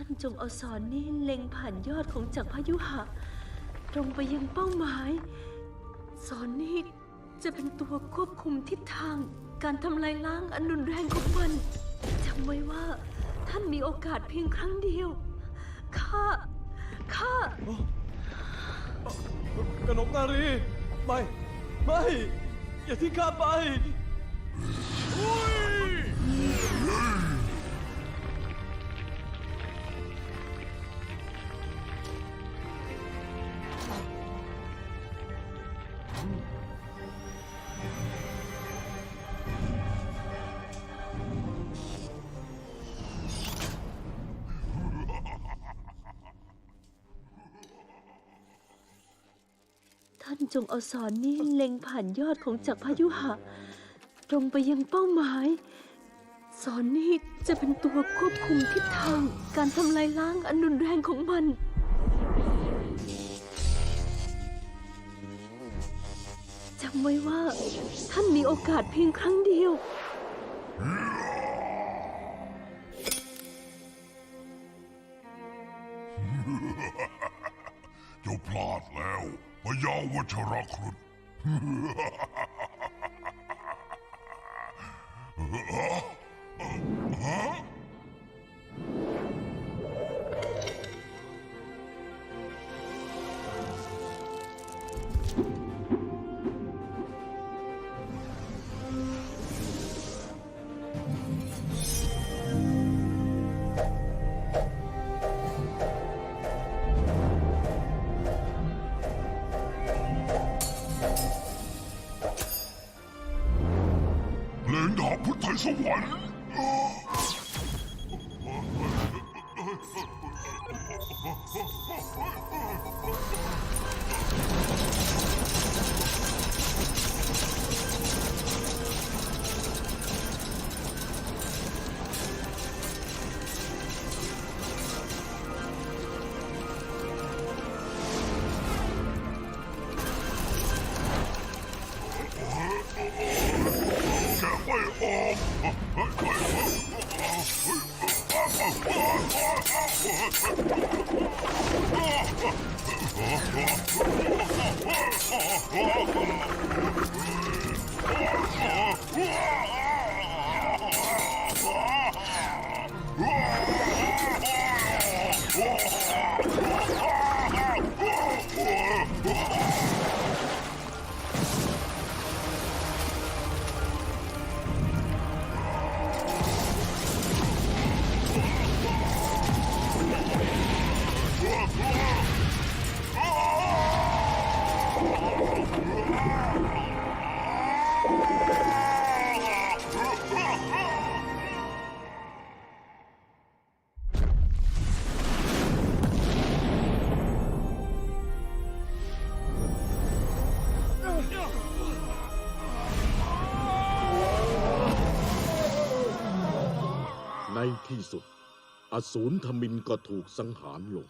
านจงเอาสอนนี้เล็งผ่านยอดของจักรพายุหะ ตรงไปยังเป้าหมาย สอนนี้จะเป็นตัวควบคุมทิศทาง การทำลายล้างอันรุนแรงของมันจำไว้ว่าท่านมีโอกาสเพียงครั้งเดียว ข้า ข้า กนกนารี ไม่ ไม่ อย่าทิ้งข้าไปานจงเอาสอนนี้เล็งผ่านยอดของจักรพายุหะตรงไปยังเป้าหมาย สอนนี้จะเป็นตัวควบคุมทิศทางการทำลายล้างอันรุนแรงของมัน จำไว้ว่าท่านมีโอกาสเพียงครั้งเดียว ยาวัชรครุฑ เพลงดา Oh, ในที่สุด อสูรธมินก็ถูกสังหารลง